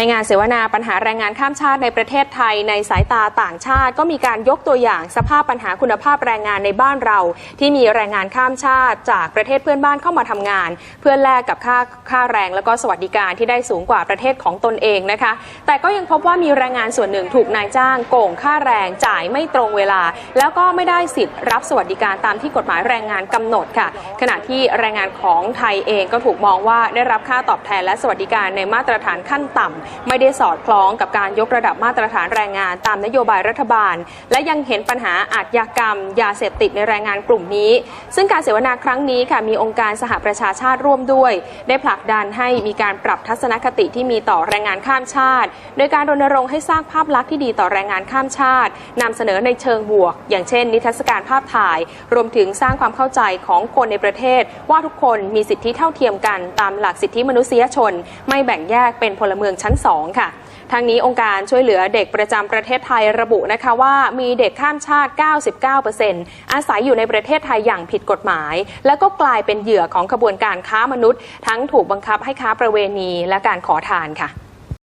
ในงานเสวนาปัญหาแรงงานข้ามชาติในประเทศไทยในสายตาต่างชาติ ก็มีการยกตัวอย่างสภาพปัญหาคุณภาพแรงงานในบ้านเรา ที่มีแรงงานข้ามชาติ จากประเทศเพื่อนบ้านเข้ามาทำงาน เพื่อแลกกับค่าค่าแรงแล้วก็สวัสดิการที่ได้สูงกว่าประเทศของตนเองนะคะ แต่ก็ยังพบว่ามีแรงงานส่วนหนึ่งถูกนายจ้างโกงค่าแรงจ่ายไม่ตรงเวลา แล้วก็ไม่ได้สิทธิ์รับสวัสดิการตามที่กฎหมายแรงงานกำหนดค่ะ ขณะที่แรงงานของไทยเองก็ถูกมองว่าได้รับค่าตอบแทนและสวัสดิการในมาตรฐานขั้นต่ำไม่ได้สอดคล้องกับการยกระดับมาตรฐานแรงงานตามนโยบายรัฐบาล และยังเห็นปัญหาอาชญากรรม ยาเสพติดในแรงงานกลุ่มนี้ ซึ่งการเสวนาครั้งนี้ค่ะมีองค์การสหประชาชาติร่วมด้วย ได้ผลักดันให้มีการปรับทัศนคติที่มีต่อแรงงานข้ามชาติ โดยการรณรงค์ให้สร้างภาพลักษณ์ที่ดีต่อแรงงานข้ามชาตินำเสนอในเชิงบวก อย่างเช่น นิทรรศการภาพถ่าย รวมถึงสร้างความเข้าใจของคนในประเทศ ว่าทุกคนมีสิทธิเท่าเทียมกันตามหลักสิทธิมนุษยชน ไม่แบ่งแยกเป็นพลเมืองชั้น2 ค่ะทางนี้องค์การช่วยเหลือเด็กประจำประเทศไทยระบุนะคะว่ามีเด็กข้ามชาติ 99%อาศัยอยู่ในประเทศไทยอย่างผิดกฎหมาย แล้วก็กลายเป็นเหยื่อของขบวนการค้ามนุษย์ ทั้งถูกบังคับให้ค้าประเวณีและการขอทานค่ะ